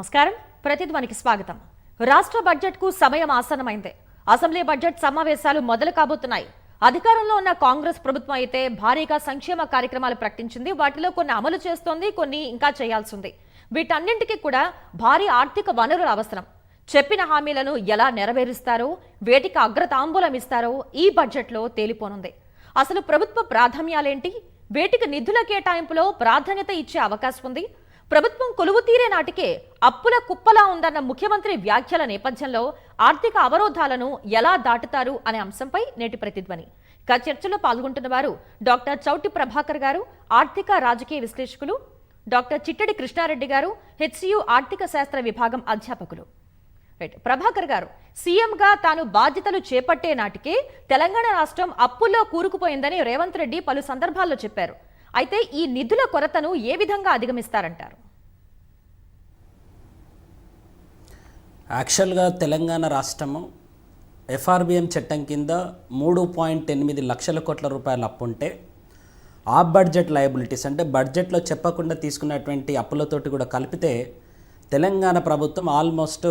నమస్కారం. ప్రతిధ్వనికి స్వాగతం. రాష్ట్ర బడ్జెట్కు సమయం ఆసన్నమైంది. అసెంబ్లీ బడ్జెట్ సమావేశాలు మొదలు కాబోతున్నాయి. అధికారంలో ఉన్న కాంగ్రెస్ ప్రభుత్వం అయితే భారీగా సంక్షేమ కార్యక్రమాలు ప్రకటించింది. వాటిలో కొన్ని అమలు చేస్తోంది కొన్ని ఇంకా చేయాల్సింది. వీటన్నింటికి కూడా భారీ ఆర్థిక వనరులు అవసరం. చెప్పిన హామీలను ఎలా నెరవేరుస్తారో వేటికి అగ్రతాంబూలం ఇస్తారో ఈ బడ్జెట్లో తేలిపోనుంది. అసలు ప్రభుత్వ ప్రాధాన్యాలేంటి? వేటికి నిధుల కేటాయింపులో ప్రాధాన్యత ఇచ్చే అవకాశం ఉంది ప్రభుత్వం కొలువు తీరే నాటికే అప్పుల కుప్పలా ఉందన్న ముఖ్యమంత్రి వ్యాఖ్యల నేపథ్యంలో ఆర్థిక అవరోధాలను ఎలా దాటుతారు అనే అంశంపై నేటి ప్రతిధ్వని. ఇక చర్చలో పాల్గొంటున్న వారు డాక్టర్ చౌటి ప్రభాకర్ గారు ఆర్థిక రాజకీయ విశ్లేషకులు డాక్టర్ చిట్టడి కృష్ణారెడ్డి గారు హెచ్సియు ఆర్థిక శాస్త్ర విభాగం అధ్యాపకులు. రైట్ ప్రభాకర్ గారు సీఎంగా తాను బాధ్యతలు చేపట్టే నాటికే తెలంగాణ రాష్ట్రం అప్పుల్లో కూరుకుపోయిందని రేవంత్ రెడ్డి పలు సందర్భాల్లో చెప్పారు. అయితే ఈ నిధుల కొరతను ఏ విధంగా అధిగమిస్తారంటారు? యాక్చువల్గా తెలంగాణ రాష్ట్రము ఎఫ్ఆర్బిఎం చట్టం కింద మూడు పాయింట్ ఎనిమిది లక్షల కోట్ల రూపాయల అప్పు ఉంటే ఆ బడ్జెట్ లయబిలిటీస్ అంటే బడ్జెట్లో చెప్పకుండా తీసుకున్నటువంటి అప్పులతోటి కూడా కలిపితే తెలంగాణ ప్రభుత్వం ఆల్మోస్ట్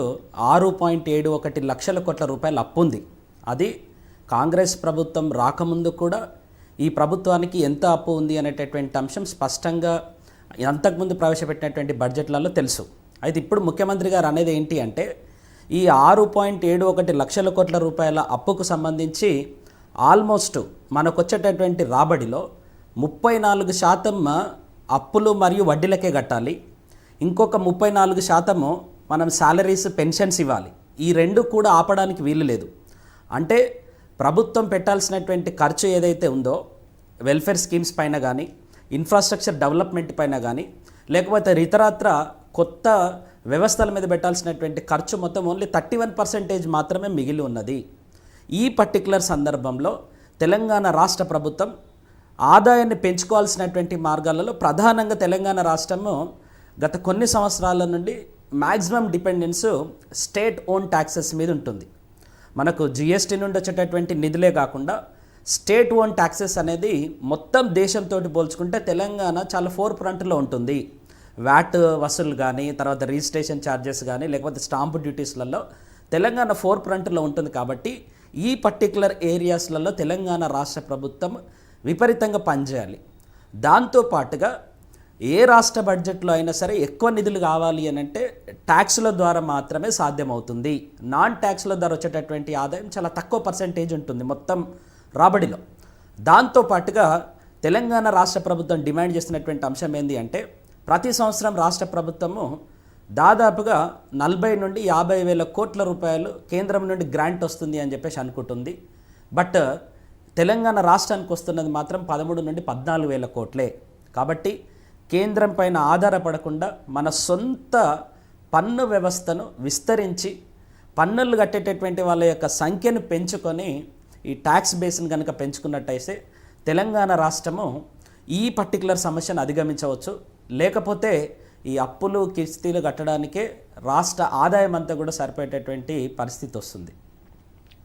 ఆరు పాయింట్ ఏడు ఒకటి లక్షల కోట్ల రూపాయల అప్పు ఉంది అది కాంగ్రెస్ ప్రభుత్వం రాకముందు కూడా ఈ ప్రభుత్వానికి ఎంత అప్పు ఉంది అనేటటువంటి అంశం స్పష్టంగా అంతకుముందు ప్రవేశపెట్టినటువంటి బడ్జెట్లలో తెలుసు. అయితే ఇప్పుడు ముఖ్యమంత్రి గారు అనేది ఏంటి అంటే ఈ ఆరు పాయింట్ ఏడు ఒకటి లక్షల కోట్ల రూపాయల అప్పుకు సంబంధించి ఆల్మోస్ట్ మనకు వచ్చేటటువంటి రాబడిలో ముప్పై నాలుగు శాతం అప్పులు మరియు వడ్డీలకే కట్టాలి. ఇంకొక ముప్పై నాలుగు శాతము మనం శాలరీస్ పెన్షన్స్ ఇవ్వాలి. ఈ రెండు కూడా ఆపడానికి వీలు లేదు. అంటే ప్రభుత్వం పెట్టాల్సినటువంటి ఖర్చు ఏదైతే ఉందో వెల్ఫేర్ స్కీమ్స్ పైన కానీ ఇన్ఫ్రాస్ట్రక్చర్ డెవలప్మెంట్ పైన కానీ లేకపోతే ఇతరత్ర కొత్త వ్యవస్థల మీద పెట్టాల్సినటువంటి ఖర్చు మొత్తం ఓన్లీ థర్టీ వన్ పర్సెంటేజ్ మాత్రమే మిగిలి ఉన్నది. ఈ పర్టికులర్ సందర్భంలో తెలంగాణ రాష్ట్ర ప్రభుత్వం ఆదాయాన్ని పెంచుకోవాల్సినటువంటి మార్గాలలో ప్రధానంగా తెలంగాణ రాష్ట్రము గత కొన్ని సంవత్సరాల నుండి maximum dependence state own taxes మీద ఉంటుంది. మనకు జిఎస్టీ నుండి వచ్చేటటువంటి నిధులే కాకుండా స్టేట్ ఓన్ ట్యాక్సెస్ అనేది మొత్తం దేశంతో పోల్చుకుంటే తెలంగాణ చాలా ఫోర్ ఫ్రంట్లో ఉంటుంది. వ్యాట్ వసూలు కానీ తర్వాత రిజిస్ట్రేషన్ ఛార్జెస్ కానీ లేకపోతే స్టాంపు డ్యూటీస్లలో తెలంగాణ ఫోర్ ఫ్రంట్లో ఉంటుంది కాబట్టి ఈ పర్టికులర్ ఏరియాస్లలో తెలంగాణ రాష్ట్ర ప్రభుత్వం విపరీతంగా పనిచేయాలి. దాంతో పాటుగా ఏ రాష్ట్ర బడ్జెట్లో అయినా సరే ఎక్కువ నిధులు కావాలి అని అంటే ట్యాక్స్ల ద్వారా మాత్రమే సాధ్యమవుతుంది. నాన్ ట్యాక్స్ల ద్వారా వచ్చేటటువంటి ఆదాయం చాలా తక్కువ పర్సెంటేజ్ ఉంటుంది మొత్తం రాబడిలో. దాంతో పాటుగా తెలంగాణ రాష్ట్ర ప్రభుత్వం డిమాండ్ చేస్తున్నటువంటి అంశం ఏంటి అంటే ప్రతి సంవత్సరం రాష్ట్ర ప్రభుత్వము దాదాపుగా నలభై నుండి యాభై వేల కోట్ల రూపాయలు కేంద్రం నుండి గ్రాంట్ వస్తుంది అని చెప్పేసి అనుకుంటుంది. బట్ తెలంగాణ రాష్ట్రానికి వస్తున్నది మాత్రం పదమూడు నుండి పద్నాలుగు వేల కోట్లే. కాబట్టి కేంద్రం పైన ఆధారపడకుండా మన సొంత పన్ను వ్యవస్థను విస్తరించి పన్నులు కట్టేటటువంటి వాళ్ళ యొక్క సంఖ్యను పెంచుకొని ఈ ట్యాక్స్ బేస్ని కనుక పెంచుకున్నట్టయితే తెలంగాణ రాష్ట్రము ఈ పర్టికులర్ సమస్యను అధిగమించవచ్చు. లేకపోతే ఈ అప్పులు కిస్తీలు కట్టడానికే రాష్ట్ర ఆదాయం అంతా కూడా సరిపోయేటటువంటి పరిస్థితి వస్తుంది.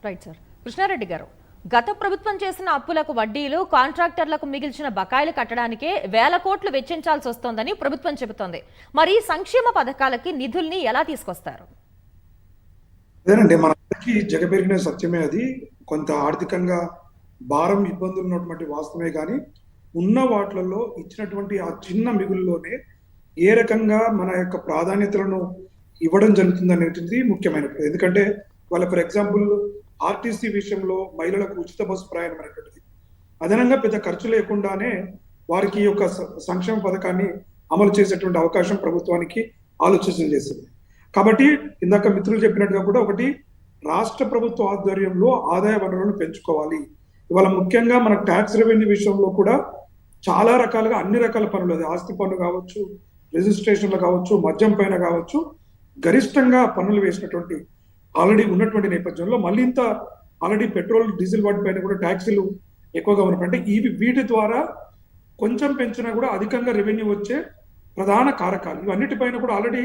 రైట్ సార్ కృష్ణారెడ్డి గారు గత ప్రభుత్వం చేసిన అప్పులకు వడ్డీలు కాంట్రాక్టర్లకు మిగిల్చిన బకాయిలు కట్టడానికే వేల కోట్లు వెచ్చించాల్సి వస్తోందని ప్రభుత్వం చెబుతోంది. మరి సంక్షేమ పథకాలకి నిధుల్ని ఎలా తీసుకొస్తారు? అదేనండి మనందరికీ జగపెరిగిన సత్యమే అది. కొంత ఆర్థికంగా భారం ఇబ్బందులు ఉన్నటువంటి వాస్తవమే కానీ ఉన్న వాటిలలో ఇచ్చినటువంటి ఆ చిన్న మిగుల్లోనే ఏ రకంగా మన యొక్క ప్రాధాన్యతలను ఇవ్వడం జరుగుతుంది అనేటువంటిది ముఖ్యమైనది ఎందుకంటే వాళ్ళ ఫర్ ఎగ్జాంపుల్ ఆర్టీసీ విషయంలో మహిళలకు ఉచిత బస్సు ప్రయాణం అనేటువంటిది. అదనంగా పెద్ద ఖర్చు లేకుండానే వారికి ఈ యొక్క సంక్షేమ పథకాన్ని అమలు చేసేటువంటి అవకాశం ప్రభుత్వానికి ఆలోచన చేసింది. కాబట్టి ఇందాక మిత్రులు చెప్పినట్టుగా కూడా ఒకటి రాష్ట్ర ప్రభుత్వ ఆధ్వర్యంలో ఆదాయ వనరులను పెంచుకోవాలి. ఇవాళ ముఖ్యంగా మన ట్యాక్స్ రెవెన్యూ విషయంలో కూడా చాలా రకాలుగా అన్ని రకాల పనులు అది ఆస్తి పన్ను కావచ్చు రిజిస్ట్రేషన్లు కావచ్చు మద్యం పైన కావచ్చు గరిష్టంగా పన్నులు వేసినటువంటి ఆల్రెడీ ఉన్నటువంటి నేపథ్యంలో మళ్ళీ ఇంత ఆల్రెడీ పెట్రోల్ డీజిల్ వాటి పైన కూడా ట్యాక్సీలు ఎక్కువగా ఉన్నప్పుడు అంటే ఇవి వీటి ద్వారా కొంచెం పెంచినా కూడా అధికంగా రెవెన్యూ వచ్చే ప్రధాన కారకాలు. ఇవన్నిటిపైన కూడా ఆల్రెడీ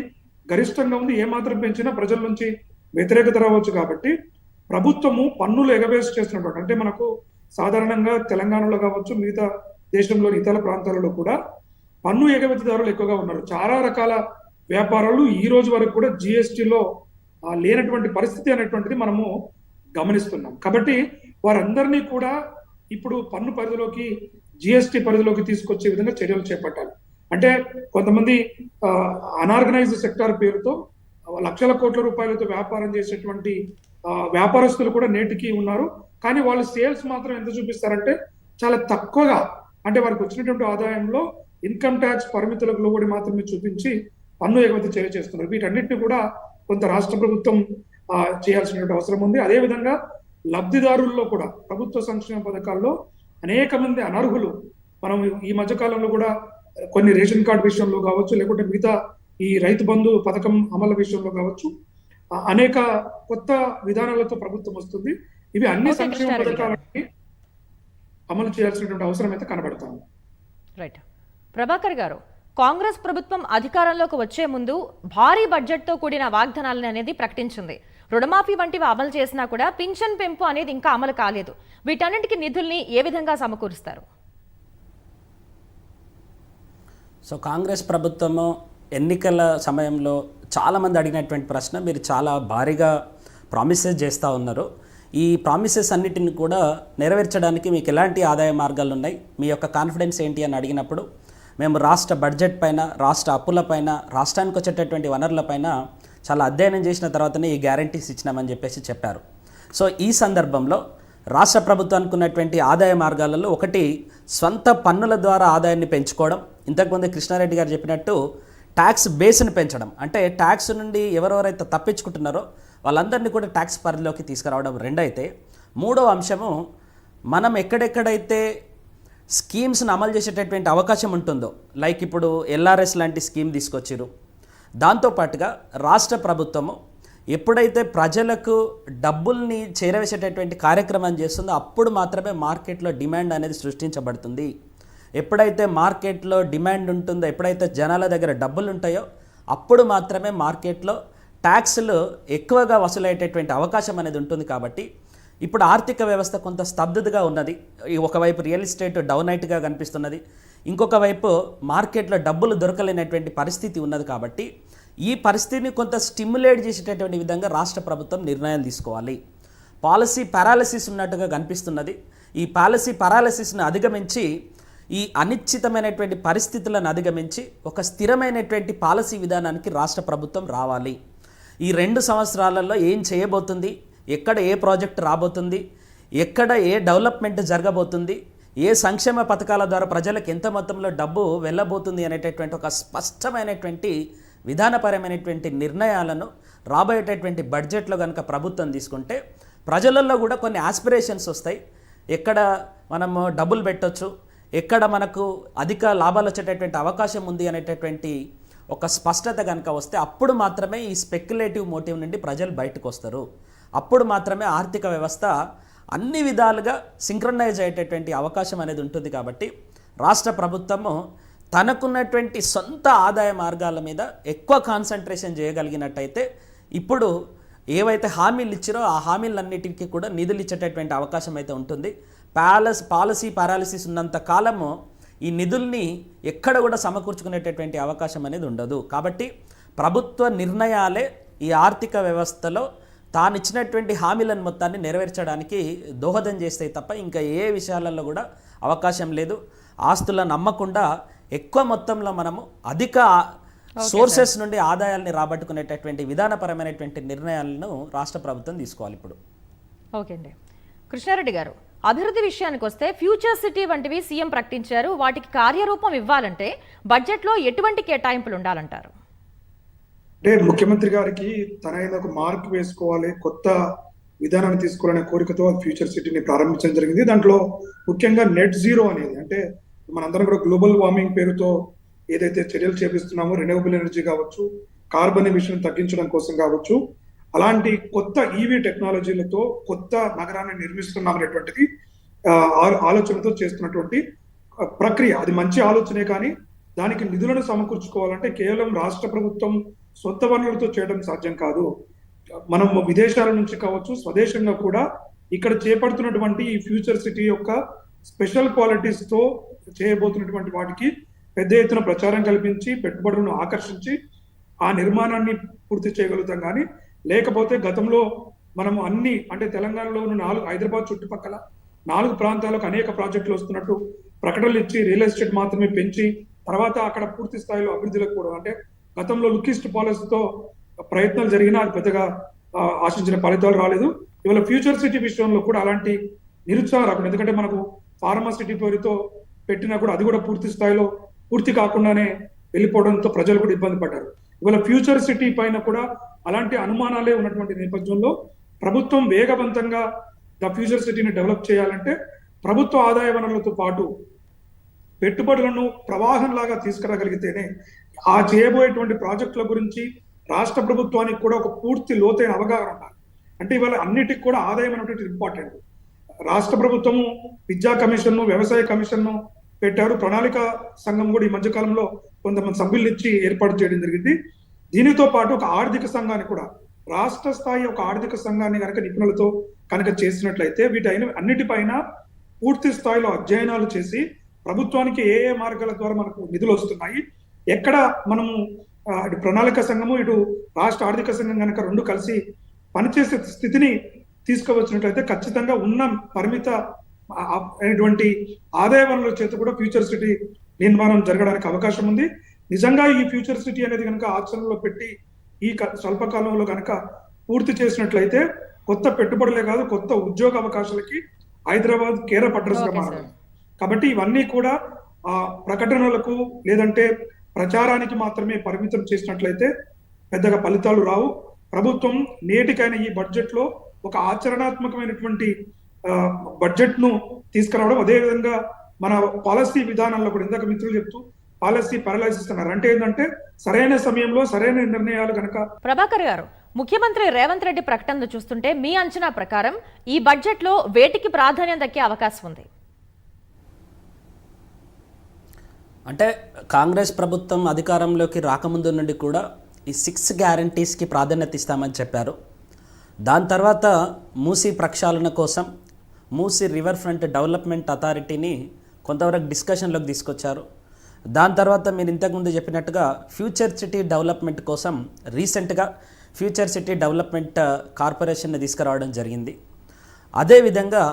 గరిష్టంగా ఉంది. ఏ మాత్రం పెంచినా ప్రజల నుంచి వ్యతిరేకత రావచ్చు కాబట్టి ప్రభుత్వము పన్నులు ఎగవేసి చేస్తున్నటువంటి అంటే మనకు సాధారణంగా తెలంగాణలో కావచ్చు మిగతా దేశంలోని ఇతర ప్రాంతాలలో కూడా పన్ను ఎగవేతదారులు ఎక్కువగా ఉన్నారు. చాలా రకాల వ్యాపారాలు ఈ రోజు వరకు కూడా జిఎస్టిలో లేనటువంటి పరిస్థితి అనేటువంటిది మనము గమనిస్తున్నాం. కాబట్టి వారందరినీ కూడా ఇప్పుడు పన్ను పరిధిలోకి జిఎస్టి పరిధిలోకి తీసుకొచ్చే విధంగా చర్యలు చేపట్టాలి. అంటే కొంతమంది అనార్గనైజ్డ్ సెక్టార్ పేరుతో లక్షల కోట్ల రూపాయలతో వ్యాపారం చేసేటువంటి వ్యాపారస్తులు కూడా నేటికి ఉన్నారు. కానీ వాళ్ళు సేల్స్ మాత్రం ఎంత చూపిస్తారంటే చాలా తక్కువగా అంటే వారికి వచ్చినటువంటి ఆదాయంలో ఇన్కమ్ ట్యాక్స్ పరిమితులకు లోబడి మాత్రమే చూపించి పన్ను ఎగుమతి చర్య చేస్తున్నారు. వీటన్నిటిని కూడా కొంత రాష్ట్ర ప్రభుత్వం చేయాల్సినటువంటి అవసరం ఉంది. అదేవిధంగా లబ్ధిదారుల్లో కూడా ప్రభుత్వ సంక్షేమ పథకాల్లో అనేక మంది అనర్హులు. మనం ఈ మధ్య కాలంలో కూడా కొన్ని రేషన్ కార్డు విషయంలో కావచ్చు లేకుంటే మిగతా ఈ రైతు బంధు పథకం అమలు విషయంలో కావచ్చు అనేక కొత్త విధానాలతో ప్రభుత్వం వస్తుంది. ఇవి అన్ని సంక్షేమ. పథకాలని అమలు చేయాల్సినటువంటి అవసరం అయితే కనబడుతుంది రైట్. ప్రభాకర్ గారు కాంగ్రెస్ ప్రభుత్వం అధికారంలోకి వచ్చే ముందు భారీ బడ్జెట్తో కూడిన వాగ్దానాలను అనేది ప్రకటించింది. రుణమాఫీ వంటివి అమలు చేసినా కూడా పింఛన్ పెంపు అనేది ఇంకా అమలు కాలేదు. వీటన్నింటికి నిధుల్ని ఏ విధంగా సమకూరుస్తారు? సో కాంగ్రెస్ ప్రభుత్వము ఎన్నికల సమయంలో చాలామంది అడిగినటువంటి ప్రశ్న మీరు చాలా భారీగా ప్రామిసెస్ చేస్తూ ఉన్నారు. ఈ ప్రామిసెస్ అన్నిటిని కూడా నెరవేర్చడానికి మీకు ఎలాంటి ఆదాయ మార్గాలు ఉన్నాయి? మీ యొక్క కాన్ఫిడెన్స్ ఏంటి అని అడిగినప్పుడు మేము రాష్ట్ర బడ్జెట్ పైన రాష్ట్ర అప్పులపైన రాష్ట్రానికి వచ్చేటటువంటి వనరులపైన చాలా అధ్యయనం చేసిన తర్వాతనే ఈ గ్యారంటీస్ ఇచ్చినామని చెప్పేసి చెప్పారు. సో ఈ సందర్భంలో రాష్ట్ర ప్రభుత్వానికి ఉన్నటువంటి ఆదాయ మార్గాలలో ఒకటి స్వంత పన్నుల ద్వారా ఆదాయాన్ని పెంచుకోవడం ఇంతకుముందు కృష్ణారెడ్డి గారు చెప్పినట్టు ట్యాక్స్ బేస్ని పెంచడం. అంటే ట్యాక్స్ నుండి ఎవరెవరైతే తప్పించుకుంటున్నారో వాళ్ళందరినీ కూడా ట్యాక్స్ పరిధిలోకి తీసుకురావడం రెండైతే మూడో అంశము మనం ఎక్కడెక్కడైతే స్కీమ్స్ను అమలు చేసేటటువంటి అవకాశం ఉంటుందో లైక్ ఇప్పుడు ఎల్ఆర్ఎస్ లాంటి స్కీమ్ తీసుకొచ్చారు దాంతోపాటుగా రాష్ట్ర ప్రభుత్వము ఎప్పుడైతే ప్రజలకు డబ్బుల్ని చేరవేసేటటువంటి కార్యక్రమం చేస్తుందో అప్పుడు మాత్రమే మార్కెట్లో డిమాండ్ అనేది సృష్టించబడుతుంది. ఎప్పుడైతే మార్కెట్లో డిమాండ్ ఉంటుందో ఎప్పుడైతే జనాల దగ్గర డబ్బులు ఉంటాయో అప్పుడు మాత్రమే మార్కెట్లో ట్యాక్స్లు ఎక్కువగా వసూలయ్యేటటువంటి అవకాశం అనేది ఉంటుంది కాబట్టి ఇప్పుడు ఆర్థిక వ్యవస్థ కొంత స్తబ్దతగా ఉన్నది. ఒకవైపు రియల్ ఎస్టేట్ డౌన్ అయిట్గా కనిపిస్తున్నది. ఇంకొక వైపు మార్కెట్లో డబ్బులు దొరకలేనటువంటి పరిస్థితి ఉన్నది కాబట్టి ఈ పరిస్థితిని కొంత స్టిమ్యులేట్ చేసేటటువంటి విధంగా రాష్ట్ర ప్రభుత్వం నిర్ణయాలు తీసుకోవాలి. పాలసీ పారాలసిస్ ఉన్నట్టుగా కనిపిస్తున్నది. ఈ పాలసీ పారాలసిస్ను అధిగమించి ఈ అనిశ్చితమైనటువంటి పరిస్థితులను అధిగమించి ఒక స్థిరమైనటువంటి పాలసీ విధానానికి రాష్ట్ర ప్రభుత్వం రావాలి. ఈ రెండు సంవత్సరాలలో ఏం చేయబోతుంది? ఎక్కడ ఏ ప్రాజెక్ట్ రాబోతుంది? ఎక్కడ ఏ డెవలప్మెంట్ జరగబోతుంది? ఏ సంక్షేమ పథకాల ద్వారా ప్రజలకు ఎంత మొత్తంలో డబ్బు వెళ్ళబోతుంది అనేటటువంటి ఒక స్పష్టమైనటువంటి విధానపరమైనటువంటి నిర్ణయాలను రాబోయేటటువంటి బడ్జెట్లో కనుక ప్రభుత్వం తీసుకుంటే ప్రజలలో కూడా కొన్ని ఆస్పిరేషన్స్ వస్తాయి. ఎక్కడ మనము డబ్బులు పెట్టొచ్చు ఎక్కడ మనకు అధిక లాభాలు వచ్చేటటువంటి అవకాశం ఉంది అనేటటువంటి ఒక స్పష్టత కనుక వస్తే అప్పుడు మాత్రమే ఈ స్పెక్యులేటివ్ మోటివ్ నుండి ప్రజలు బయటకు వస్తారు. అప్పుడు మాత్రమే ఆర్థిక వ్యవస్థ అన్ని విధాలుగా సింక్రనైజ్ అయ్యేటటువంటి అవకాశం అనేది ఉంటుంది కాబట్టి రాష్ట్ర ప్రభుత్వము తనకున్నటువంటి సొంత ఆదాయ మార్గాల మీద ఎక్కువ కాన్సన్ట్రేషన్ చేయగలిగినట్టయితే ఇప్పుడు ఏవైతే హామీలు ఇచ్చారో ఆ హామీలన్నిటికీ కూడా నిధులు ఇచ్చేటటువంటి అవకాశం అయితే ఉంటుంది. ప్యాలస్ పాలసీ పారాలిసిస్ ఉన్నంత కాలము ఈ నిధుల్ని ఎక్కడ కూడా సమకూర్చుకునేటటువంటి అవకాశం అనేది ఉండదు. కాబట్టి ప్రభుత్వ నిర్ణయాలే ఈ ఆర్థిక వ్యవస్థలో తాను ఇచ్చినటువంటి హామీలను మొత్తాన్ని నెరవేర్చడానికి దోహదం చేస్తాయి తప్ప ఇంకా ఏ విషయాలలో కూడా అవకాశం లేదు. ఆస్తులను అమ్మకుండా ఎక్కువ మొత్తంలో మనము అధిక సోర్సెస్ నుండి ఆదాయాల్ని రాబట్టుకునేటటువంటి విధానపరమైనటువంటి నిర్ణయాలను రాష్ట్ర ప్రభుత్వం తీసుకోవాలి ఇప్పుడు. ఓకే అండి. కృష్ణారెడ్డి గారు అభివృద్ధి విషయానికి వస్తే ఫ్యూచర్ సిటీ వంటివి సీఎం ప్రకటించారు. వాటికి కార్యరూపం ఇవ్వాలంటే బడ్జెట్లో ఎటువంటి కేటాయింపులు ఉండాలంటారు? అంటే ముఖ్యమంత్రి గారికి తనైన ఒక మార్క్ వేసుకోవాలి కొత్త విధానాన్ని తీసుకోవాలనే కోరికతో ఫ్యూచర్ సిటీని ప్రారంభించడం జరిగింది. దాంట్లో ముఖ్యంగా నెట్ జీరో అనేది అంటే మనందరం కూడా గ్లోబల్ వార్మింగ్ పేరుతో ఏదైతే చర్యలు చేపిస్తున్నామో రెన్యూవబుల్ ఎనర్జీ కావచ్చు కార్బన్ ఎమిషన్ తగ్గించడం కోసం కావచ్చు అలాంటి కొత్త ఈవీ టెక్నాలజీలతో కొత్త నగరాన్ని నిర్మిస్తున్నాం అనేటువంటిది ఆ, ఆలోచనతో చేస్తున్నటువంటి ప్రక్రియ. అది మంచి ఆలోచనే కానీ దానికి నిధులను సమకూర్చుకోవాలంటే కేవలం రాష్ట్ర ప్రభుత్వం సొంత వనరులతో చేయడం సాధ్యం కాదు. మనం విదేశాల నుంచి కావచ్చు స్వదేశంగా కూడా ఇక్కడ చేపడుతున్నటువంటి ఈ ఫ్యూచర్ సిటీ యొక్క స్పెషల్ క్వాలిటీస్తో చేయబోతున్నటువంటి వాటికి పెద్ద ఎత్తున ప్రచారం కల్పించి పెట్టుబడులను ఆకర్షించి ఆ నిర్మాణాన్ని పూర్తి చేయగలుగుతాం కానీ లేకపోతే గతంలో మనము అన్ని అంటే తెలంగాణలో ఉన్న నాలుగు హైదరాబాద్ చుట్టుపక్కల నాలుగు ప్రాంతాలకు అనేక ప్రాజెక్టులు వస్తున్నట్టు ప్రకటనలు ఇచ్చి రియల్ ఎస్టేట్ మాత్రమే పెంచి తర్వాత అక్కడ పూర్తి స్థాయిలో అభివృద్ధిలోకి కూడా అంటే గతంలో లుకిస్ట్ పాలసీతో ప్రయత్నాలు జరిగినా అది పెద్దగా ఆశించిన ఫలితాలు రాలేదు. ఇవాళ ఫ్యూచర్ సిటీ విషయంలో కూడా అలాంటి నిరుత్సాహం రాకుండా ఎందుకంటే మనకు ఫార్మా సిటీ పేరుతో పెట్టినా కూడా అది కూడా పూర్తి స్థాయిలో పూర్తి కాకుండానే వెళ్ళిపోవడంతో ప్రజలు కూడా ఇబ్బంది పడ్డారు. ఇవాళ ఫ్యూచర్ సిటీ పైన కూడా అలాంటి అనుమానాలే ఉన్నటువంటి నేపథ్యంలో ప్రభుత్వం వేగవంతంగా ద ఫ్యూచర్ సిటీని డెవలప్ చేయాలంటే ప్రభుత్వ ఆదాయ వనరులతో పాటు పెట్టుబడులను ప్రవాహంలాగా తీసుకురాగలిగితేనే ఆ చేయబోయేటువంటి ప్రాజెక్టుల గురించి రాష్ట్ర ప్రభుత్వానికి కూడా ఒక పూర్తి లోతైన అవగాహన ఉండాలి. అంటే ఇవాళ అన్నిటికి కూడా ఆదాయం అనేటువంటి ఇంపార్టెంట్. రాష్ట్ర ప్రభుత్వము విద్యా కమిషన్ను వ్యవసాయ కమిషన్ను పెట్టారు. ప్రణాళిక సంఘం కూడా ఈ మధ్యకాలంలో కొంతమంది సభ్యులు ఇచ్చి ఏర్పాటు చేయడం జరిగింది. దీనితో పాటు ఒక ఆర్థిక సంఘాన్ని కూడా రాష్ట్ర స్థాయి ఒక ఆర్థిక సంఘాన్ని కనుక నిపుణులతో కనుక చేసినట్లయితే వీటి అన్నిటిపైన పూర్తి స్థాయిలో అధ్యయనాలు చేసి ప్రభుత్వానికి ఏ ఏ మార్గాల ద్వారా మనకు నిధులు వస్తున్నాయి ఎక్కడ మనము ఇటు ప్రణాళిక సంఘము ఇటు రాష్ట్ర ఆర్థిక సంఘం కనుక రెండు కలిసి పనిచేసే స్థితిని తీసుకువచ్చినట్లయితే ఖచ్చితంగా ఉన్న పరిమిత అయినటువంటి ఆదాయ వనరుల చేత కూడా ఫ్యూచర్ సిటీ నిర్మాణం జరగడానికి అవకాశం ఉంది. నిజంగా ఈ ఫ్యూచర్ సిటీ అనేది కనుక ఆచరణలో పెట్టి ఈ స్వల్పకాలంలో కనుక పూర్తి చేసినట్లయితే కొత్త పెట్టుబడులే కాదు కొత్త ఉద్యోగ అవకాశాలకి హైదరాబాద్ కేర మారాలి కాబట్టి ఇవన్నీ కూడా ఆ ప్రకటనలకు లేదంటే ప్రచారానికి మాత్రమే పరిమితం చేసినట్లయితే పెద్దగా ఫలితాలు రావు. ప్రభుత్వం నేటికైనా ఈ బడ్జెట్లో ఒక ఆచరణాత్మకమైనటువంటి బడ్జెట్ను తీసుకురావడం అదేవిధంగా మన పాలసీ విధానంలో కూడా ఇందాక మిత్రులు చెప్తూ పాలసీ పారలైసిస్ అన్నారు అంటే ఏంటంటే సరైన సమయంలో సరైన నిర్ణయాలు కనుక ప్రభాకర్ గారు ముఖ్యమంత్రి రేవంత్ రెడ్డి ప్రకటనలు చూస్తుంటే మీ అంచనా ప్రకారం ఈ బడ్జెట్లో వేటికి ప్రాధాన్యం దక్కే అవకాశం ఉంది? అంటే కాంగ్రెస్ ప్రభుత్వం అధికారంలోకి రాకముందు నుండి కూడా ఈ సిక్స్ గ్యారంటీస్కి ప్రాధాన్యత ఇస్తామని చెప్పారు. దాని తర్వాత మూసీ ప్రక్షాళన కోసం మూసీ రివర్ ఫ్రంట్ డెవలప్మెంట్ అథారిటీని కొంతవరకు డిస్కషన్లోకి తీసుకొచ్చారు. దాని తర్వాత మీరు ఇంతకుముందు చెప్పినట్టుగా ఫ్యూచర్ సిటీ డెవలప్మెంట్ కోసం రీసెంట్గా ఫ్యూచర్ సిటీ డెవలప్మెంట్ కార్పొరేషన్ని తీసుకురావడం జరిగింది. అదేవిధంగా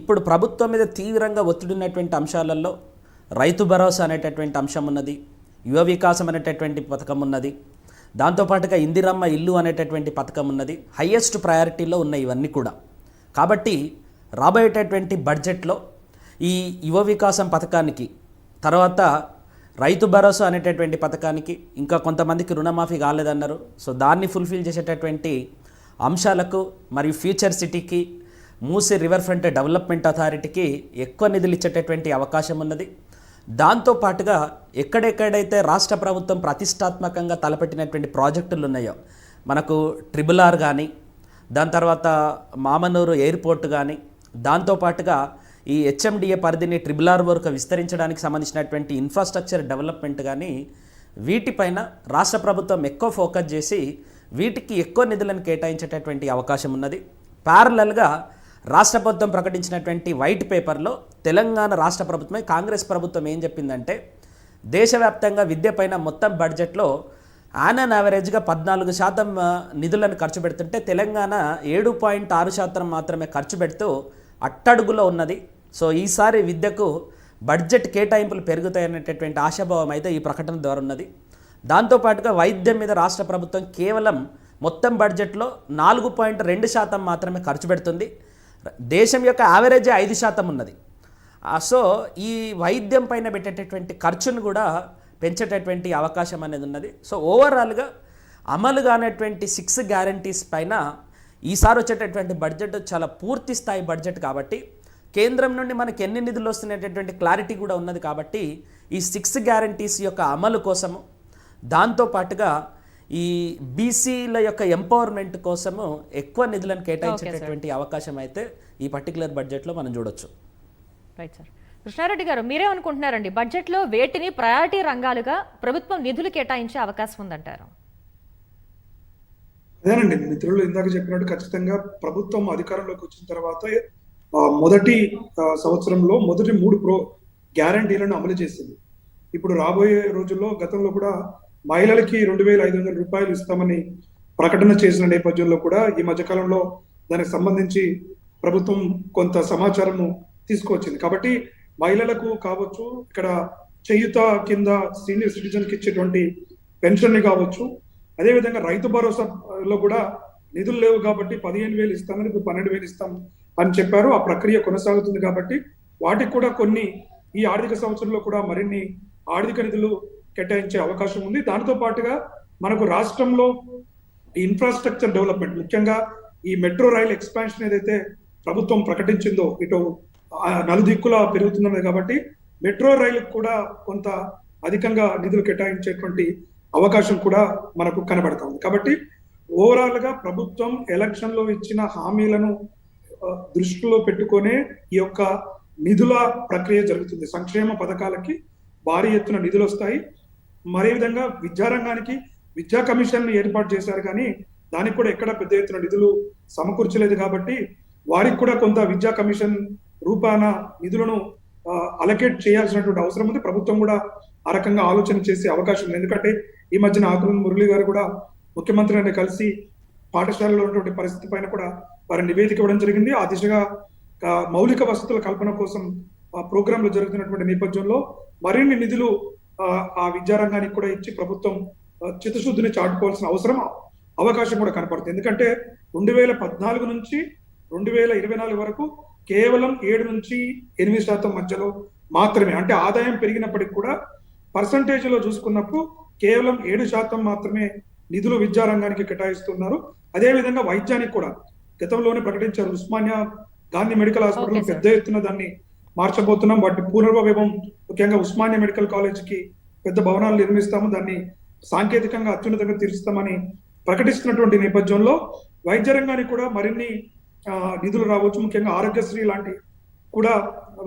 ఇప్పుడు ప్రభుత్వం మీద తీవ్రంగా ఒత్తిడి ఉన్నటువంటి అంశాలలో రైతు భరోసా అనేటటువంటి అంశం ఉన్నది యువ వికాసం అనేటటువంటి పథకం ఉన్నది దాంతోపాటుగా ఇందిరమ్మ ఇల్లు అనేటటువంటి పథకం ఉన్నది హయ్యెస్ట్ ప్రయారిటీలో ఉన్న ఇవన్నీ కూడా. కాబట్టి రాబోయేటటువంటి బడ్జెట్లో ఈ యువ వికాసం పథకానికి తర్వాత రైతు భరోసా అనేటటువంటి పథకానికి ఇంకా కొంతమందికి రుణమాఫీ కాలేదన్నారు. సో దాన్ని ఫుల్ఫిల్ చేసేటటువంటి అంశాలకు మరియు ఫ్యూచర్ సిటీకి మూసి రివర్ ఫ్రంట్ డెవలప్మెంట్ అథారిటీకి ఎక్కువ నిధులు ఇచ్చేటటువంటి అవకాశం ఉన్నది. దాంతో పాటుగా ఎక్కడెక్కడైతే రాష్ట్ర ప్రభుత్వం ప్రతిష్టాత్మకంగా తలపెట్టినటువంటి ప్రాజెక్టులు ఉన్నాయో మనకు ట్రిబుల్ ఆర్ కానీ దాని తర్వాత మామనూరు ఎయిర్పోర్ట్ కానీ దాంతోపాటుగా ఈ హెచ్ఎండిఏ పరిధిని ట్రిబుల్ ఆర్ వరకు విస్తరించడానికి సంబంధించినటువంటి ఇన్ఫ్రాస్ట్రక్చర్ డెవలప్మెంట్ కానీ వీటిపైన రాష్ట్ర ప్రభుత్వం ఎక్కువ ఫోకస్ చేసి వీటికి ఎక్కువ నిధులను కేటాయించేటటువంటి అవకాశం ఉన్నది. ప్యారలల్గా రాష్ట్ర ప్రభుత్వం ప్రకటించినటువంటి వైట్ పేపర్లో తెలంగాణ రాష్ట్ర ప్రభుత్వమే కాంగ్రెస్ ప్రభుత్వం ఏం చెప్పిందంటే దేశవ్యాప్తంగా విద్యపైన మొత్తం బడ్జెట్లో ఆన్ అన్ యావరేజ్గా పద్నాలుగు శాతం నిధులను ఖర్చు పెడుతుంటే తెలంగాణ ఏడు పాయింట్ ఆరు శాతం మాత్రమే ఖర్చు పెడుతూ అట్టడుగులో ఉన్నది. సో ఈసారి విద్యకు బడ్జెట్ కేటాయింపులు పెరుగుతాయనేటటువంటి ఆశాభావం అయితే ఈ ప్రకటన ద్వారా ఉన్నది. దాంతోపాటుగా వైద్యం మీద రాష్ట్ర ప్రభుత్వం కేవలం మొత్తం బడ్జెట్లో నాలుగు పాయింట్ రెండు శాతం మాత్రమే ఖర్చు పెడుతుంది. దేశం యొక్క యావరేజ్ ఐదు శాతం ఉన్నది. సో ఈ వైద్యం పైన పెట్టేటటువంటి ఖర్చును కూడా పెంచేటటువంటి అవకాశం అనేది ఉన్నది. సో ఓవరాల్గా అమలు కానటువంటి సిక్స్ గ్యారంటీస్ పైన ఈసారి వచ్చేటటువంటి బడ్జెట్ చాలా పూర్తి స్థాయి బడ్జెట్ కాబట్టి కేంద్రం నుండి మనకి ఎన్ని నిధులు వస్తున్నటువంటి క్లారిటీ కూడా ఉన్నది కాబట్టి ఈ సిక్స్ గ్యారంటీస్ యొక్క అమలు కోసము దాంతోపాటుగా ఈ బీసీల యొక్క ఎంపవర్మెంట్ కోసము ఎక్కువ నిధులను కేటాయించేటటువంటి అవకాశం అయితే ఈ పర్టికులర్ బడ్జెట్లో మనం చూడొచ్చు. రైట్ సార్ కృష్ణారెడ్డి గారు మీరేమనుకుంటున్నారండి బడ్జెట్లో వేటిని ప్రయారిటీ రంగాలుగా ప్రభుత్వం నిధులు కేటాయించే అవకాశం ఉందంటారు? అదేనండి మిత్రులు ఇందాక చెప్పినట్టు ఖచ్చితంగా ప్రభుత్వం అధికారంలోకి వచ్చిన తర్వాత మొదటి సంవత్సరంలో మొదటి మూడు ప్రో గ్యారంటీలను అమలు చేసింది. ఇప్పుడు రాబోయే రోజుల్లో గతంలో కూడా మహిళలకి రెండు వేల ఐదు వందల రూపాయలు ఇస్తామని ప్రకటన చేసిన నేపథ్యంలో కూడా ఈ మధ్యకాలంలో దానికి సంబంధించి ప్రభుత్వం కొంత సమాచారము తీసుకొచ్చింది కాబట్టి మహిళలకు కావచ్చు ఇక్కడ చేయుత కింద సీనియర్ సిటిజన్కి ఇచ్చేటువంటి పెన్షన్ని కావచ్చు అదేవిధంగా రైతు భరోసాలో కూడా నిధులు లేవు కాబట్టి పదిహేను వేలు ఇస్తామని ఇప్పుడు పన్నెండు వేలు ఇస్తాం అని చెప్పారు. ఆ ప్రక్రియ కొనసాగుతుంది కాబట్టి వాటికి కూడా కొన్ని ఈ ఆర్థిక సంవత్సరంలో కూడా మరిన్ని ఆర్థిక నిధులు కేటాయించే అవకాశం ఉంది. దానితో పాటుగా మనకు రాష్ట్రంలో ఇన్ఫ్రాస్ట్రక్చర్ డెవలప్మెంట్ ముఖ్యంగా ఈ మెట్రో రైల్ ఎక్స్పాన్షన్ ఏదైతే ప్రభుత్వం ప్రకటించిందో ఇటు ఆ నలుదిక్కులా పెరుగుతున్నది కాబట్టి మెట్రో రైలు కూడా కొంత అధికంగా నిధులు కేటాయించేటువంటి అవకాశం కూడా మనకు కనబడుతుంది కాబట్టి ఓవరాల్గా ప్రభుత్వం ఎలక్షన్లో ఇచ్చిన హామీలను దృష్టిలో పెట్టుకొనే ఈ యొక్క నిధుల ప్రక్రియ జరుగుతుంది. సంక్షేమ పథకాలకి భారీ ఎత్తున నిధులు వస్తాయి మరే విధంగా విద్యారంగానికి విద్యా కమిషన్ ఏర్పాటు చేశారు కానీ దానికి కూడా ఎక్కడ పెద్ద ఎత్తున నిధులు సమకూర్చలేదు కాబట్టి వారికి కూడా కొంత విద్యా కమిషన్ రూపాన నిధులను అలకేట్ చేయాల్సినటువంటి అవసరం ఉంది. ప్రభుత్వం కూడా ఆ రకంగా ఆలోచన చేసే అవకాశం ఉంది. ఎందుకంటే ఈ మధ్యన ఆకుల మురళి గారు కూడా ముఖ్యమంత్రి కలిసి పాఠశాలలో ఉన్నటువంటి పరిస్థితి పైన కూడా వారి నివేదిక ఇవ్వడం జరిగింది. ఆ దిశగా మౌలిక వసతుల కల్పన కోసం ప్రోగ్రాంలు జరుగుతున్నటువంటి నేపథ్యంలో మరిన్ని నిధులు ఆ, విద్యారంగానికి కూడా ఇచ్చి ప్రభుత్వం చిత్తశుద్ధిని చాటుకోవాల్సిన అవసరం అవకాశం కూడా కనపడుతుంది ఎందుకంటే రెండు వేల పద్నాలుగు నుంచి రెండు వేల ఇరవై నాలుగు వరకు కేవలం ఏడు నుంచి ఎనిమిది శాతం మధ్యలో మాత్రమే అంటే ఆదాయం పెరిగినప్పటికీ కూడా పర్సంటేజ్లో చూసుకున్నప్పుడు కేవలం ఏడు శాతం మాత్రమే నిధులు విద్యారంగానికి కేటాయిస్తున్నారు అదే విధంగా వైద్యానికి కూడా గతంలోనే ప్రకటించారు ఉస్మానియా గాంధీ మెడికల్ హాస్పిటల్. పెద్ద ఎత్తున దాన్ని మార్చబోతున్నాం. వాటి పూర్వవైభవం ముఖ్యంగా ఉస్మానియా మెడికల్ కాలేజ్కి పెద్ద భవనాలు నిర్మిస్తాము. దాన్ని సాంకేతికంగా అత్యున్నతంగా తీర్చుతామని ప్రకటిస్తున్నటువంటి నేపథ్యంలో వైద్య రంగానికి కూడా మరిన్ని నిధులు రావచ్చు. ముఖ్యంగా ఆరోగ్యశ్రీ లాంటి కూడా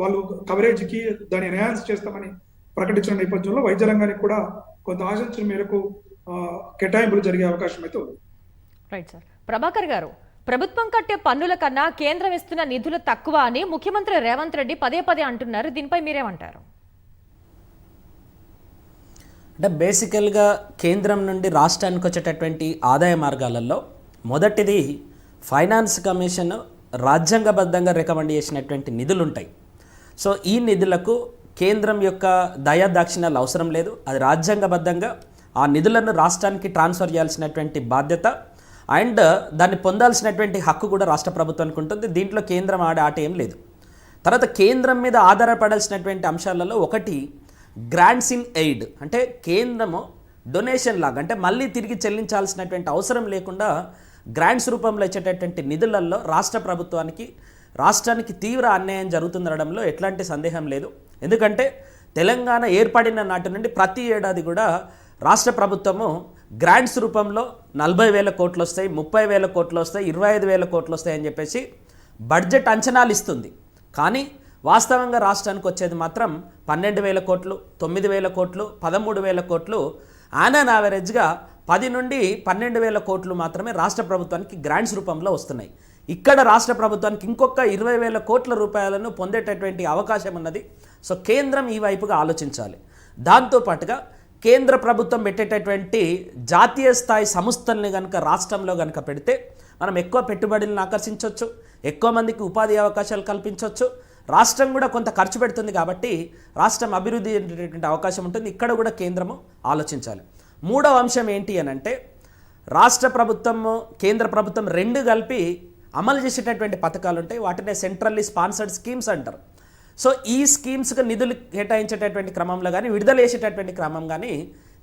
వాళ్ళు కవరేజ్కి దాన్ని ఎన్హాన్స్ చేస్తామని ప్రకటించిన నేపథ్యంలో వైద్య రంగానికి కూడా కొంత ఆశించిన మేరకు కేటాయింపులు జరిగే అవకాశం అయితే ఉంది. రైట్ సార్ ప్రభాకర్ గారు ప్రభుత్వం కట్టే పన్నుల కన్నా కేంద్రం ఇస్తున్న నిధులు తక్కువ అని ముఖ్యమంత్రి రేవంత్ రెడ్డి పదే పదే అంటున్నారు. దీనిపై మీరేమంటారు? అంటే బేసికల్గా కేంద్రం నుండి రాష్ట్రానికి వచ్చేటటువంటి ఆదాయ మార్గాలలో మొదటిది ఫైనాన్స్ కమిషన్ రాజ్యాంగబద్ధంగా రికమెండ్ చేసినటువంటి నిధులు ఉంటాయి సో ఈ నిధులకు కేంద్రం యొక్క దయా దాక్షిణ్యాలు అవసరం లేదు. అది రాజ్యాంగబద్ధంగా ఆ నిధులను రాష్ట్రానికి ట్రాన్స్ఫర్ చేయాల్సినటువంటి బాధ్యత అండ్ దాన్ని పొందాల్సినటువంటి హక్కు కూడా రాష్ట్ర ప్రభుత్వానికి ఉంటుంది దీంట్లో కేంద్రం ఆడే ఆట ఏం లేదు. తర్వాత కేంద్రం మీద ఆధారపడాల్సినటువంటి అంశాలలో ఒకటి గ్రాంట్స్ ఇన్ ఎయిడ్. అంటే కేంద్రము డొనేషన్ లాగా అంటే మళ్ళీ తిరిగి చెల్లించాల్సినటువంటి అవసరం లేకుండా గ్రాంట్స్ రూపంలో ఇచ్చేటటువంటి నిధులలో రాష్ట్ర ప్రభుత్వానికి రాష్ట్రానికి తీవ్ర అన్యాయం జరుగుతుందనడంలో ఎట్లాంటి సందేహం లేదు. ఎందుకంటే తెలంగాణ ఏర్పడిన నాటి నుండి ప్రతి ఏడాది కూడా రాష్ట్ర ప్రభుత్వము గ్రాంట్స్ రూపంలో నలభై వేల కోట్లు వస్తాయి ముప్పై వేల కోట్లు వస్తాయి ఇరవై ఐదు వేల కోట్లు వస్తాయి అని చెప్పేసి బడ్జెట్ అంచనాలు ఇస్తుంది. కానీ వాస్తవంగా రాష్ట్రానికి వచ్చేది మాత్రం పన్నెండు వేల కోట్లు తొమ్మిది వేల కోట్లు పదమూడు వేల కోట్లు. ఆన్ అన్ యావరేజ్గా పది నుండి పన్నెండు వేల కోట్లు మాత్రమే రాష్ట్ర ప్రభుత్వానికి గ్రాంట్స్ రూపంలో వస్తున్నాయి. ఇక్కడ రాష్ట్ర ప్రభుత్వానికి ఇంకొక ఇరవై వేల కోట్ల రూపాయలను పొందేటటువంటి అవకాశం ఉన్నది. సో కేంద్రం ఈ వైపుగా ఆలోచించాలి. దాంతోపాటుగా కేంద్ర ప్రభుత్వం పెట్టేటటువంటి జాతీయ స్థాయి సంస్థల్ని కనుక రాష్ట్రంలో కనుక పెడితే మనం ఎక్కువ పెట్టుబడులను ఆకర్షించవచ్చు ఎక్కువ మందికి ఉపాధి అవకాశాలు కల్పించవచ్చు. రాష్ట్రం కూడా కొంత ఖర్చు పెడుతుంది కాబట్టి రాష్ట్రం అభివృద్ధి చెందేటటువంటి అవకాశం ఉంటుంది. ఇక్కడ కూడా కేంద్రము ఆలోచించాలి. మూడవ అంశం ఏంటి అని అంటే రాష్ట్ర ప్రభుత్వము కేంద్ర ప్రభుత్వం రెండు కలిపి అమలు చేసేటటువంటి పథకాలు ఉంటాయి. వాటినే సెంట్రల్లీ స్పాన్సర్డ్ స్కీమ్స్ అంటారు. సో ఈ స్కీమ్స్కి నిధులు కేటాయించేటటువంటి క్రమంలో కానీ విడుదల చేసేటటువంటి క్రమం కానీ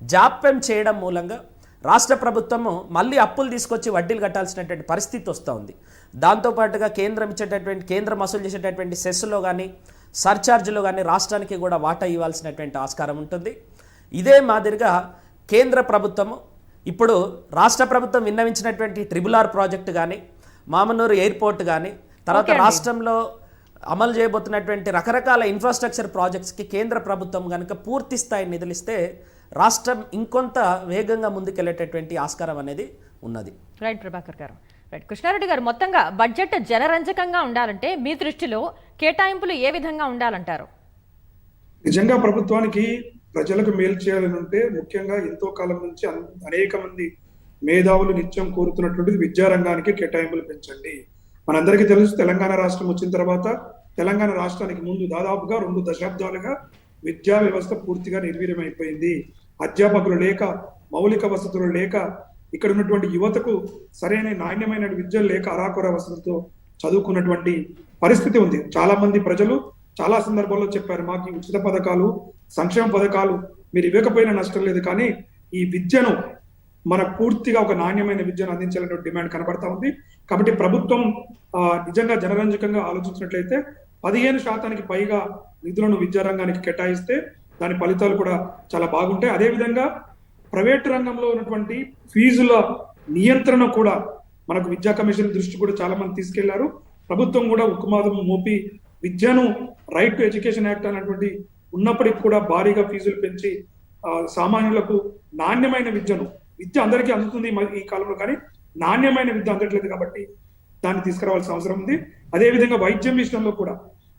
జాప్యం చేయడం మూలంగా రాష్ట్ర ప్రభుత్వము మళ్ళీ అప్పులు తీసుకొచ్చి వడ్డీలు కట్టాల్సినటువంటి పరిస్థితి వస్తూ ఉంది దాంతోపాటుగా కేంద్రం ఇచ్చేటటువంటి కేంద్రం వసూలు చేసేటటువంటి సెస్లో కానీ సర్చార్జ్లో కానీ రాష్ట్రానికి కూడా వాటా ఇవ్వాల్సినటువంటి ఆస్కారం ఉంటుంది ఇదే మాదిరిగా కేంద్ర ప్రభుత్వము ఇప్పుడు రాష్ట్ర ప్రభుత్వం విన్నవించినటువంటి ట్రిబుల్ ఆర్ ప్రాజెక్టు కానీ మామనూరు ఎయిర్పోర్ట్ కానీ తర్వాత. రాష్ట్రంలో అమలు చేయబోతున్నటువంటి రకరకాల ఇన్ఫ్రాస్ట్రక్చర్ ప్రాజెక్ట్స్కి కేంద్ర ప్రభుత్వం కనుక పూర్తి స్థాయి నిధులిస్తే రాష్ట్రం ఇంకొంత వేగంగా ముందుకెళ్ళేటటువంటి ఆస్కారం అనేది ఉన్నది. రైట్ ప్రభాకర్ గారు. రైట్ కృష్ణారెడ్డి గారు మొత్తంగా బడ్జెట్ జనరంజకంగా ఉండాలంటే మీ దృష్టిలో కేటాయింపులు ఏ విధంగా ఉండాలంటారు? నిజంగా ప్రభుత్వానికి ప్రజలకు మేలు చేయాలని ఉంటే ముఖ్యంగా ఎంతో కాలం నుంచి అన్- అనేక మంది మేధావులు నిత్యం కోరుతున్నటువంటిది విద్యారంగానికి కేటాయింపులు పెంచండి. మనందరికీ తెలుసు తెలంగాణ రాష్ట్రం వచ్చిన తర్వాత తెలంగాణ రాష్ట్రానికి ముందు దాదాపుగా రెండు దశాబ్దాలుగా విద్యా వ్యవస్థ పూర్తిగా నిర్వీర్యమైపోయింది. అధ్యాపకులు లేక మౌలిక వసతులు లేక ఇక్కడ ఉన్నటువంటి యువతకు సరైన నాణ్యమైన విద్య లేక అరాకుర వసతులతో చదువుకున్నటువంటి పరిస్థితి ఉంది. చాలా మంది ప్రజలు చాలా సందర్భాల్లో చెప్పారు మాకు ఉచిత పథకాలు సంక్షేమ పథకాలు మీరు ఇవ్వకపోయినా నష్టం లేదు కానీ ఈ విద్యను మన పూర్తిగా ఒక నాణ్యమైన విద్యను అందించాలనే డిమాండ్ కనబడతా ఉంది. కాబట్టి ప్రభుత్వం నిజంగా జనరంజకంగా ఆలోచించినట్లయితే పదిహేను శాతానికి పైగా నిధులను విద్యారంగానికి కేటాయిస్తే దాని ఫలితాలు కూడా చాలా బాగుంటాయి. అదేవిధంగా ప్రైవేట్ రంగంలో ఉన్నటువంటి ఫీజుల నియంత్రణ కూడా మనకు విద్యా కమిషన్ దృష్టి కూడా చాలా మంది తీసుకెళ్ళారు. ప్రభుత్వం కూడా ఉక్కుమాదం మోపి విద్యను రైట్ టు ఎడ్యుకేషన్ యాక్ట్ అనేటువంటి ఉన్నప్పటికీ కూడా భారీగా ఫీజులు పెంచి సామాన్యులకు నాణ్యమైన విద్యను విద్య అందరికీ అందుతుంది ఈ కాలంలో కానీ నాణ్యమైన విద్య అందట్లేదు కాబట్టి దాన్ని తీసుకురావాల్సిన అవసరం ఉంది. అదేవిధంగా వైద్యం విషయంలో కూడా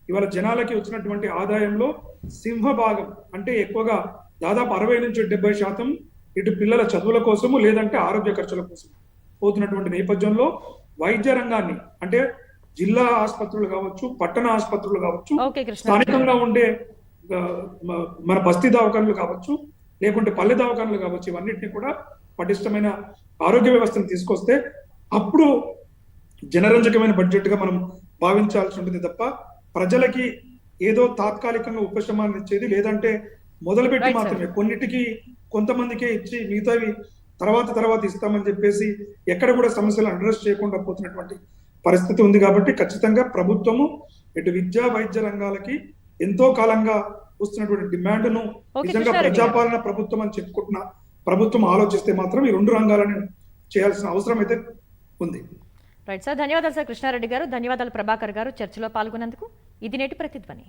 ఇవాళ జనాలకి వచ్చినటువంటి ఆదాయంలో సింహభాగం అంటే ఎక్కువగా దాదాపు అరవై నుంచి డెబ్బై శాతం ఇటు పిల్లల చదువుల కోసము లేదంటే ఆరోగ్య ఖర్చుల కోసం పోతున్నటువంటి నేపథ్యంలో వైద్య రంగాన్ని అంటే జిల్లా ఆసుపత్రులు కావచ్చు పట్టణ ఆసుపత్రులు కావచ్చు స్థానికంగా ఉండే మన బస్తీ దవాఖానలు కావచ్చు లేకుంటే పల్లె దవాఖానలు కావచ్చు ఇవన్నిటిని కూడా పటిష్టమైన ఆరోగ్య వ్యవస్థను తీసుకొస్తే అప్పుడు జనరంజకమైన బడ్జెట్గా మనం భావించాల్సి ఉంటుంది తప్ప ప్రజలకి ఏదో తాత్కాలికంగా ఉపశమనాన్ని ఇచ్చేది లేదంటే మొదలుపెట్టి. మాత్రమే కొన్నిటికి కొంతమందికే ఇచ్చి మిగతావి తర్వాత తర్వాత ఇస్తామని చెప్పేసి ఎక్కడ కూడా సమస్యలు అడ్రస్ చేయకుండా పోతున్నటువంటి పరిస్థితి ఉంది కాబట్టి ఖచ్చితంగా ప్రభుత్వము ఇటు విద్యా వైద్య రంగాలకి ఎంతో కాలంగా వస్తున్నటువంటి డిమాండ్ను ఓకే, నిజంగా. ప్రజాపాలన ప్రభుత్వం అని చెప్పుకుంటున్న ప్రభుత్వం ఆలోచిస్తే మాత్రం ఈ రెండు రంగాలను చేయాల్సిన అవసరం అయితే ఉంది. రైట్ సార్ ధన్యవాదాలు సార్ కృష్ణారెడ్డి గారు. ధన్యవాదాలు ప్రభాకర్ గారు. చర్చలో పాల్గొన్నందుకు ఇది నేటి ప్రతిధ్వని.